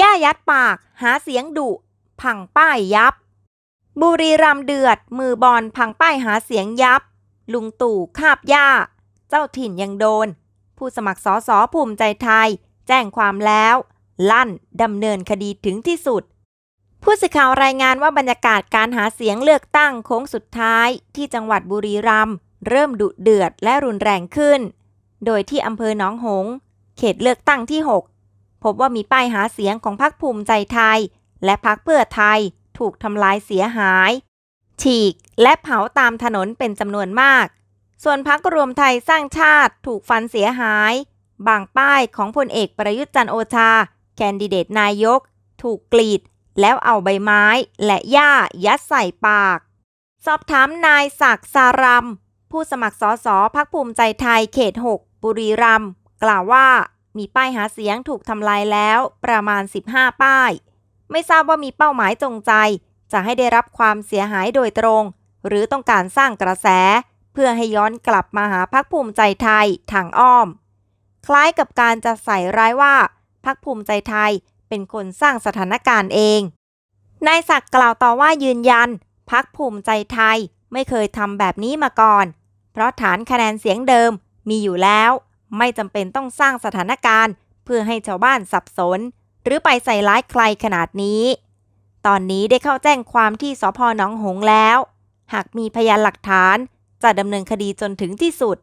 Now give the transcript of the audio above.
ย่ายัดปากหาเสียงดุ พังป้ายยับ บุรีรัมเดือด มือบอลพังป้ายหาเสียงยับ ลุงตู่คาบย่า เจ้าถิ่นยังโดน ผู้สมัครสอสอภูมิใจไทย แจ้งความแล้ว ลั่นดำเนินคดีถึงที่สุด ผู้สื่อข่าวรายงานว่าบรรยากาศการหาเสียงเลือกตั้งโค้งสุดท้าย ที่จังหวัดบุรีรัมย์เริ่มดุเดือดและรุนแรงขึ้น โดยที่อำเภอหนองหง เขตเลือกตั้งที่ 6 พบว่ามีป้ายหาเสียงของพรรคภูมิใจไทย และพรรคเพื่อไทยถูกทำลายเสียหาย ฉีกและเผาตามถนนเป็นจำนวนมาก ส่วนพรรครวมไทยสร้างชาติถูกฟันเสียหาย บางป้ายของพลเอกประยุทธ์จันโอชา แคนดิเดตนายก ถูกกรีด แล้วเอาใบไม้และหญ้ายัดใส่ปาก สอบถามนายศักดิ์สารัมผู้สมัครสอสอพักภูมิใจไทยเขต 6 บุรีรัมย์กล่าวว่า มีป้ายหาเสียงถูกทำลายแล้วประมาณ 15 ป้าย ไม่ทราบว่ามีเป้าหมายจงใจ จะให้ได้รับความเสียหายโดยตรง หรือต้องการสร้างกระแส เพื่อให้ย้อนกลับมาหาพักภูมิใจไทยทางอ้อม คล้ายกับการจะใส่ร้ายว่าพักภูมิใจไทยเป็นคนสร้างสถานการณ์เอง นายศักดิ์กล่าวต่อว่ายืนยัน พักภูมิใจไทยไม่เคยทำแบบนี้มาก่อน เพราะฐานคะแนนเสียงเดิมมีอยู่แล้ว ไม่จำเป็นต้องสร้างสถานการณ์ เพื่อให้ชาวบ้านสับสน หรือไปใส่ร้ายใครขนาดนี้ ตอนนี้ได้เข้าแจ้งความที่สพหนองหงส์แล้ว หากมีพยานหลักฐานจะดำเนินคดีจนถึงที่สุด